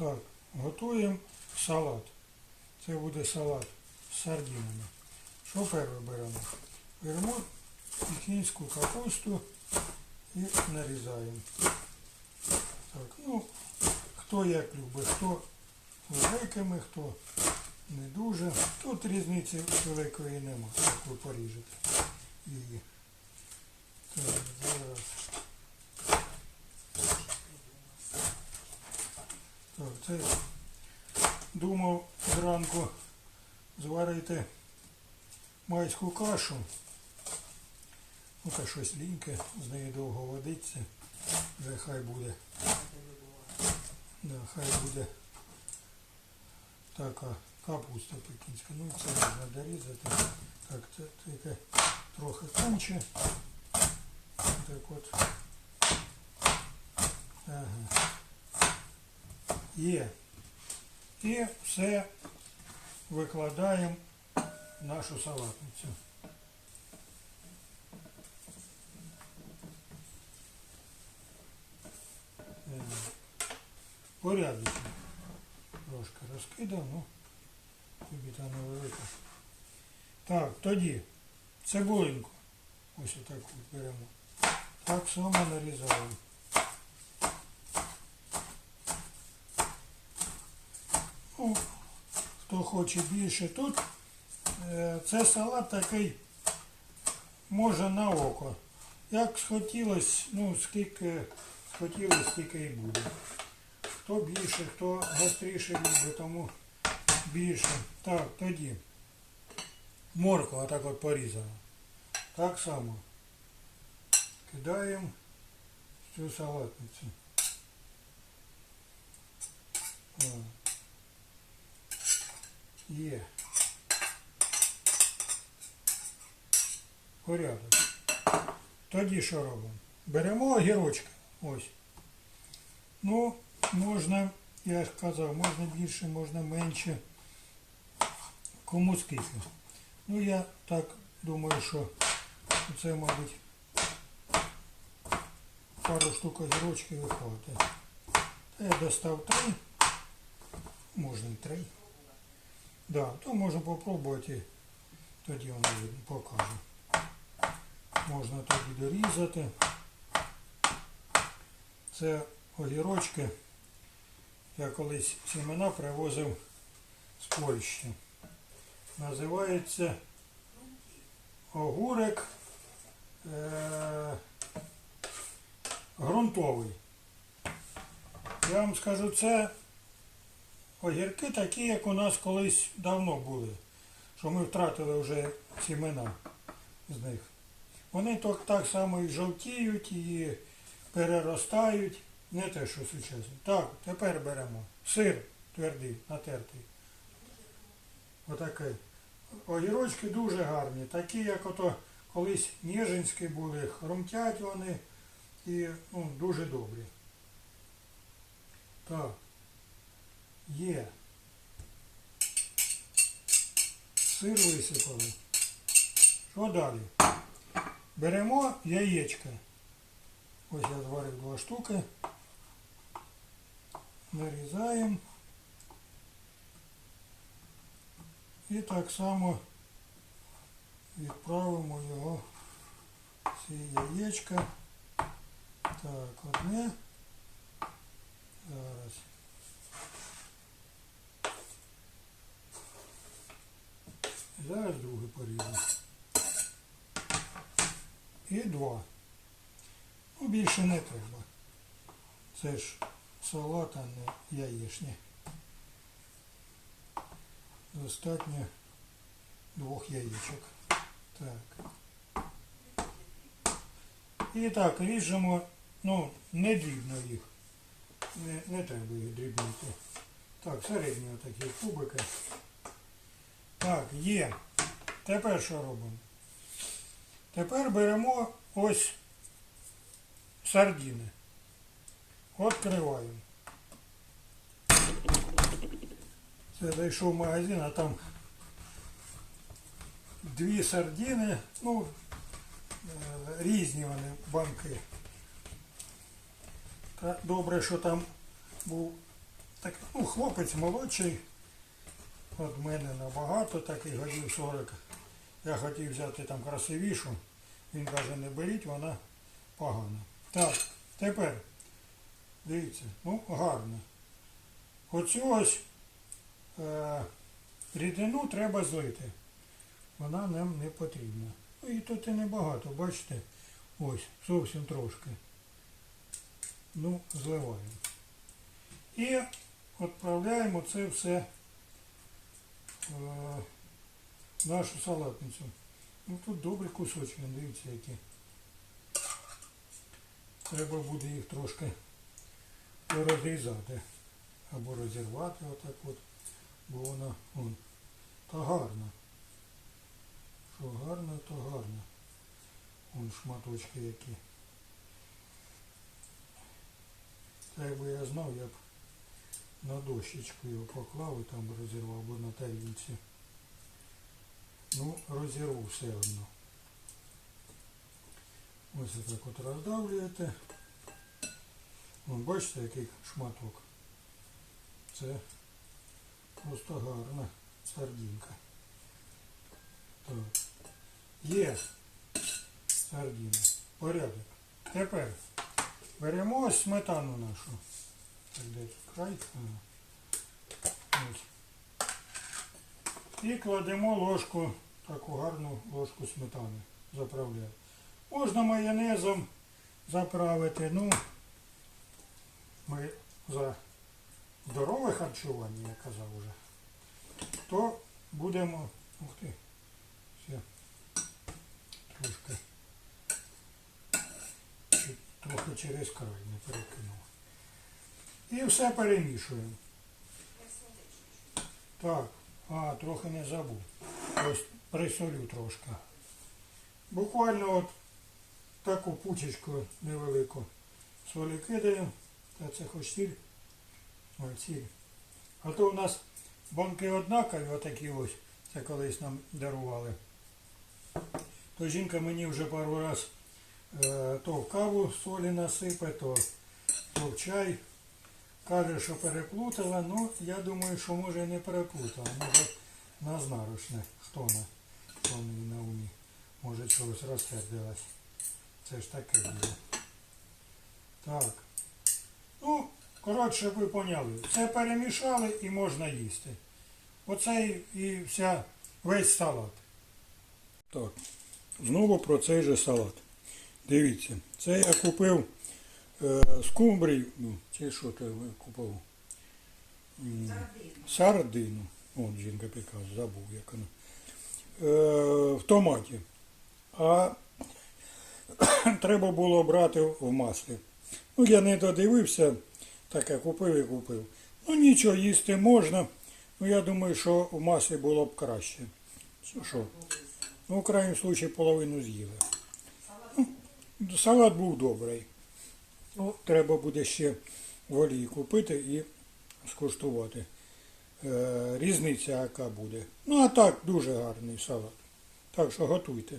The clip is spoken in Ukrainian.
Так, готуємо салат. Це буде салат з сардинами. Що перше беремо? Беремо пекінську капусту і нарізаємо. Так, ну, хто як любить, хто великими, хто не дуже. Тут різниці великої нема, як ви поріжете її. Так, зараз. Так, це думав зранку зварити майську кашу. Ну, та щось ліньке, з нею довго водиться. Вже хай буде. Да, хай буде така капуста пекінська. Ну це можна дорізати. Так, це таке трохи тонче. Так от. Ага. Є. І все викладаємо в нашу салатницю. Е, Порядочно. Трошки розкидав, ну тобі там невелика. Так, тоді цибулинку. Ось отаку беремо. Так само нарізаємо. Ну, хто хоче більше тут. е, Це салат такий може на око. Як схотілось, ну скільки схотілось, стільки і буде. Хто більше, хто гостріше любить, тому більше. Так, тоді. Морква так от порізана. Так само. Кидаємо цю салатницю. Є. Порядок. Тоді що робимо? Беремо огірочки. Ось. Ну, можна, я ж казав, можна більше, можна менше. Кому скільки. Ну я так думаю, що це, мабуть, пару штук огірочків хватить. Та я достав три. Можна і три. Да, то можна попробувати, тоді видно, покаже. Можна тоді дорізати. Це огірочки. Я колись сімена привозив з Польщі. Називається огурек е- ґрунтовий. Я вам скажу, це огірки такі, як у нас колись давно були, що ми втратили вже сімена з них. Вони так, так само і жовтіють, і переростають. Не те, що сучасно. Так, тепер беремо. Сир твердий, натертий. Отакий. Огірочки дуже гарні, такі, як ото колись ніжинські були, хрумтять вони і ну, дуже добрі. Так. Є. Сир висипали. Що далі? Беремо яєчка. Ось я зварив два штуки. Нарізаємо. І так само відправимо його ці яєчка. Так, одне. Зараз. Зараз друге поріжу. І два. Ну, більше не треба. Це ж салат, а не яєшня. Достатньо двох яєчок. Так. І так, ріжемо, ну, не дрібно їх. Не, не треба їх дрібнити. Так, середні отакі кубики. Так, є. Тепер що робимо? Тепер беремо ось сардини. Відкриваємо. Це зайшов в магазин, а там дві сардини, ну, е, різні вони банки. Добре, що там був так, ну, хлопець молодший. От мене набагато, такий годів 40. Я хотів взяти там красивішу. Він каже, не беріть, вона погана. Так, тепер, дивіться, ну гарно. Оцю ось е, рідину треба злити. Вона нам не потрібна. Ну і тут і небагато, бачите? Ось, зовсім трошки. Ну, зливаємо. І відправляємо це все е, нашу салатницю. Ну тут добрі кусочки, дивіться які. Треба буде їх трошки розрізати. Або розірвати отак от, бо вона вон, та гарна. Що гарно, то гарно. Вон шматочки які. Та якби я знав, я б на дощечку його поклав і там розірвав, або на тарілці. Ну, розірву все одно. Ось отак от роздавлюєте. Вон, бачите, який шматок. Це просто гарна сардинка. Так. Є сардина. Порядок. Тепер беремо сметану нашу. Так, де край? Ось. І кладемо ложку, таку гарну ложку сметани. Заправляємо. Можна майонезом заправити. Ну, ми за здорове харчування, я казав вже, то будемо. Ух ти, все, трошки, трохи через край не перекинув. І все перемішуємо. Так, а, трохи не забув. Ось присолю трошки. Буквально от таку пучечку невелику солі кидаю. Та це хоч сіль. Ой, сіль. А то у нас банки однакові, отакі ось. Це колись нам дарували. То жінка мені вже пару раз е, то в каву солі насипе, то, то в чай. Каже, що переплутала, ну я думаю, що може не переплутала. Може на знарочне, хто на, хто на умі. Може чогось розсердилась. Це ж таке було. Так. Ну, коротше, ви поняли. Все перемішали і можна їсти. Оце і вся, весь салат. Так, знову про цей же салат. Дивіться, це я купив е, скумбрій, ну, чи що я купив? Сардину. От жінка пікала, забув, як вона. Е, в томаті. А треба було брати в маслі. Ну, я не додивився, таке купив і купив. Ну нічого, їсти можна. Ну я думаю, що в маслі було б краще. Що? Ну, в крайньому случаї половину з'їли. Ну, салат був добрий. Ну, треба буде ще волії купити і скуштувати. Е, різниця яка буде. Ну а так, дуже гарний салат. Так що готуйте.